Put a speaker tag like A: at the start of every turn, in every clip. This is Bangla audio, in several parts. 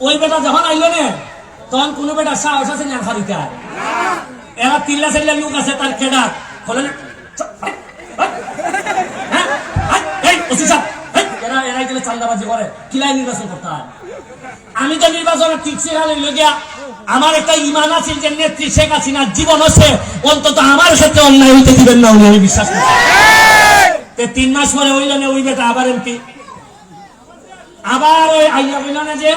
A: ওই বেটা যখন আইলো নে তখন কোন বেটা সাহস আছে না এরা তিল্লা লোক আছে তার কেডা হ্যাঁ, হয়। আমি তো নির্বাচনে টিকছি খালি লগিয়া আমার একটা ইমান আছে যে নেত্রী শেখ হাসিনার জীবন আছে অন্তত আমার ক্ষেত্রে অন্যায় হইতে দিবেন না উনি আমি বিশ্বাস করি। তে তিন মাস পরে না ওই বেটা আবার এমপি। আবার ওই আইয়া হইল যে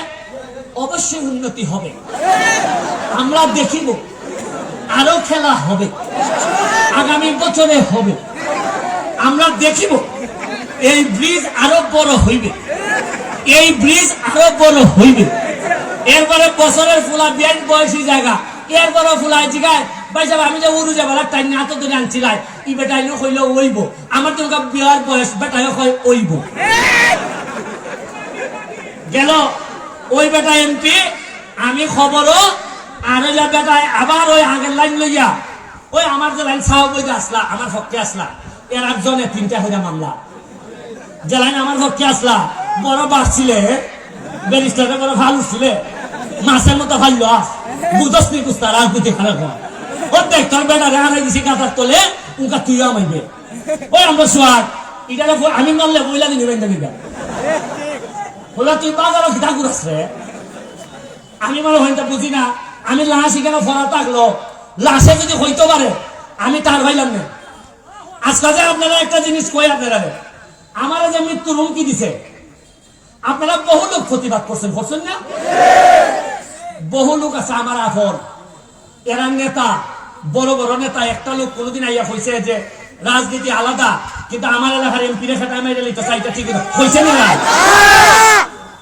A: অবশ্যই উন্নতি হবে। আমরা দেখিব আরও খেলা হবে, আগামী বছরে হবে। আমরা দেখিব এই ব্রিজ আরও বড় হইবে, এই ব্রিজ আরও বড় হইবে। এরপরে বছরের ফুলা বিয়ান বয়সী জায়গা, এরপরে ফুলাই জিগায় ভাই সাহেব, আমি যে উড়ু যাবার তাই না তো ধরে আনছিলাই। ই বেটাই কইলে ওইব। আমার তো বিয়ার বয়স বেটাই কয় ওইব। গেল ওই বেটা এমপি, আমি খবরও, আর বেটায় আবার ওই আগের লাইন লইয়া, ওই আমার যে লাইন সাহ বইতে আসলা, আমার পক্ষে আসলা। এর একজনে তিনটা হইয়া মামলা। যে লাইন আমার পক্ষে আসলা, বড় বাড়ছিলে ব্যারিস্টারে বড় ভালো উঠছিলে মাছের মতো ভালো আস, বুঝস নি কুস্তার আর বুঝে খারাপ হয়। ও দেখ, তোর বেটা রে হারাই দিছি কাতার তোলে উনকা তুই আমাইবে ওই আমরা সোয়ার এটা আমি মারলে বইলা দিনি, বেন্দা দিবা। রে। আমি মনে হইতে বুঝি না। আমি লাশ এখানে ফরা থাকল লাশে যদি হইতে পারে, আমি তার ভাইলাম না আজকে আপনারা একটা জিনিস কই আপনারা আমার যে মৃত্যুর হুমকি দিছে, আপনারা বহু লোক প্রতিবাদ করছেন করছেন না? বহু লোক আছে আমার আফর এরা নেতা, বড় বড় নেতা, একটা লোক কোনোদিন আইয়া হয়েছে যে রাজনীতি আলাদা, কিন্তু আমার এলাকার এমপি রেখা টাইমে তো চাইটা ঠিক হয়েছে না?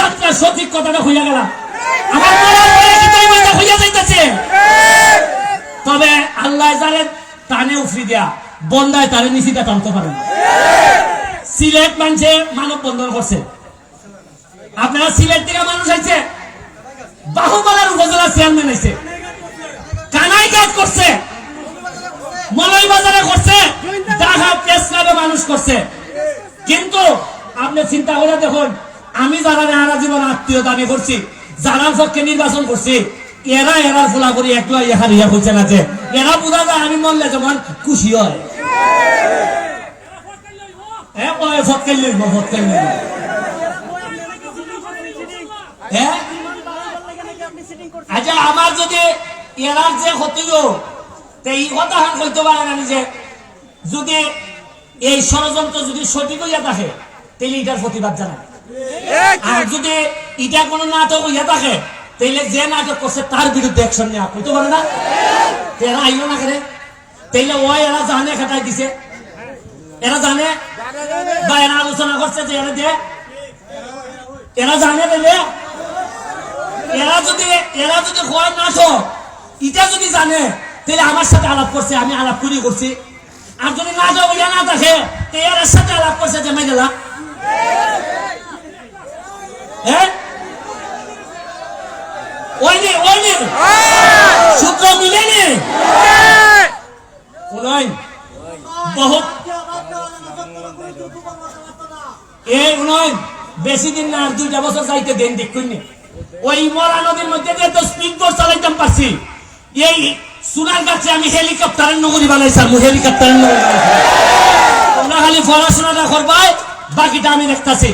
A: যাত্রা সঠিক কথাটা হইয়া যাইতেছে? তবে আল্লাহ টানে উফরি দেয়া বন্দায় তারে নিচিটা টানতে পারে সিলেট মানছে মানব বন্ধন করছে। আপনারা সিলেট থেকে মানুষ আইছে বাহুবালার উপজেলা চেয়ারম্যান আইছে। কানাই কাজ করছে মলয় বাজারে করছে ঢাকা প্রেস ক্লাবে মানুষ করছে। কিন্তু আপনি চিন্তা করে দেখুন আমি যারা নেহারা জীবন আত্মীয় দাবি করছি, যারা পক্ষে নির্বাচন করছি, এরা এরা ফোলা করি একটু ইহার ইয়া হয়েছে না যে, এরা বোঝা যায় আমি মরলে যেমন খুশি হয়। যদি এই ষড়যন্ত্র যদি সঠিক হইয়া থাকে তাহলে এটার প্রতিবাদ জানায় আর যদি এটা কোনো নাটক হইয়া থাকে, তাইলে যে নাটক করছে তার বিরুদ্ধে অ্যাকশন নেওয়া হইতে পারে না? এরা আইলো না তাইলে এরা জানে খাটাই দিছে। এরা জানে? বা এরা আলোচনা করছে যে এরা এরা জানে তাইলে? এরা যদি এরা যদি হয় নাটক, এটা যদি জানে তাহলে আমার সাথে আলাপ করছে, আমি আলাপ করি করছি। আর যদি নাটক হইয়া না থাকে এর সাথে আলাপ করছে যে মেয়েলা ওইনি সূত্র মিলেনি বহুত। উনয় বেশি দিন না আর দুইটা বছর যাইতে দেন দেখুন ওই মরা নদীর মধ্যে দিয়ে তো স্পিড বোট চালাইতাম পারছি। এই সোনার কাছে আমি হেলিকপ্টারের নগরী বানাইছিলাম হেলিকপ্টারের নগরী বানাইছিলাম তোমরা খালি পড়াশোনাটা করবাই বাকিটা আমি দেখতাছি।